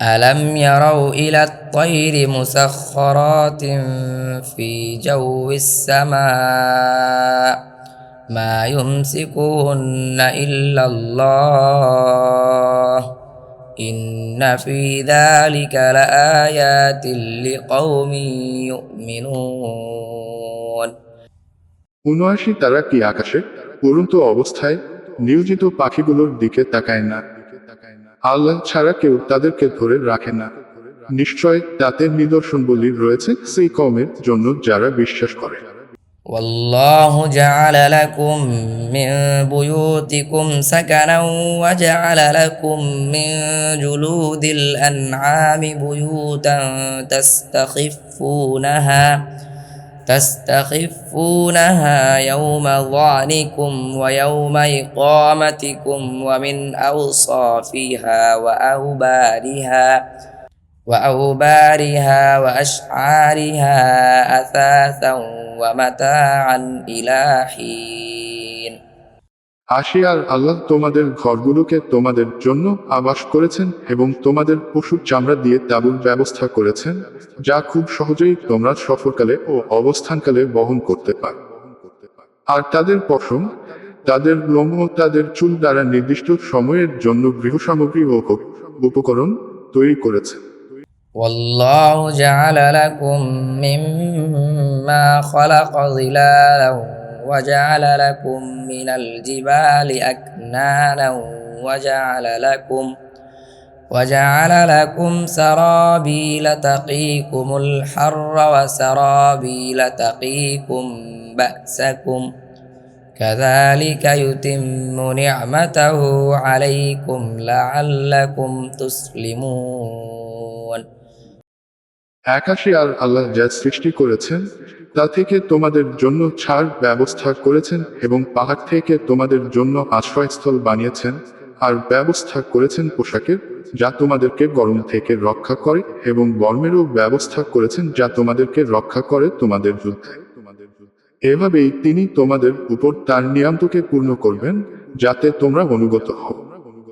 ألم يروا إلى الطير مسخرات في جو السماء ما يمسكهن إلا الله إن في ذلك لآيات لقوم يؤمنون উনআশি তারা কি আকাশে উড়ন্ত অবস্থায় নিয়োজিত পাখিগুলোর দিকে তাকায় না আল্লাহ ছাড়া কেউ তাদেরকে ধরে রাখে না নিশ্চয় তাতে নিদর্শনবলী রয়েছে সেই কমের জন্য যারা বিশ্বাস করে والله جعل لكم من بيوتكم سكنا وجعل لكم من جلود الأنعام بيوتا تستخفونها تستخفونها يوم ظعنكم ويوم إقامتكم ومن أوصافها وأوبارها وأوبارها وأشعارها أثاثا ومتاعا إلى حين. আসি আর আল্লাহ তোমাদের ঘরগুলোকে তোমাদের জন্য আবাস করেছেন এবং তোমাদের পশুর চামড়া দিয়ে তাবুর ব্যবস্থা করেছেন যা খুব সহজেই তোমরা সফরকালে ও অবস্থানকালে বহন করতে পারো আর তাদের পশম তাদের লোম ও তাদের চুল দ্বারা নির্দিষ্ট সময়ের জন্য গৃহসামগ্রী ও উপকরণ তৈরি করেছেন والله جعل لكم مما خلق ظلالا وجعل لكم من الجبال أكنانا وجعل لكم وجعل لكم سرابيل تقيكم الحر وسرابيل تقيكم بأسكم كذلك يتم نعمته عليكم لعلكم تسلمون আকাশে আর আল্লাহ যা সৃষ্টি করেছেন তা থেকে তোমাদের জন্য ছাড় ব্যবস্থা করেছেন এবং পাহাড় থেকে তোমাদের জন্য আশ্রয়স্থল বানিয়েছেন আর ব্যবস্থা করেছেন পোশাকের, যা তোমাদেরকে গরম থেকে রক্ষা করে এবং গরমেরও ব্যবস্থা করেছেন যা তোমাদেরকে রক্ষা করে তোমাদের যুদ্ধে। এভাবেই তিনি তোমাদের উপর তার নিয়ামতকে পূর্ণ করবেন, যাতে তোমরা অনুগত হও।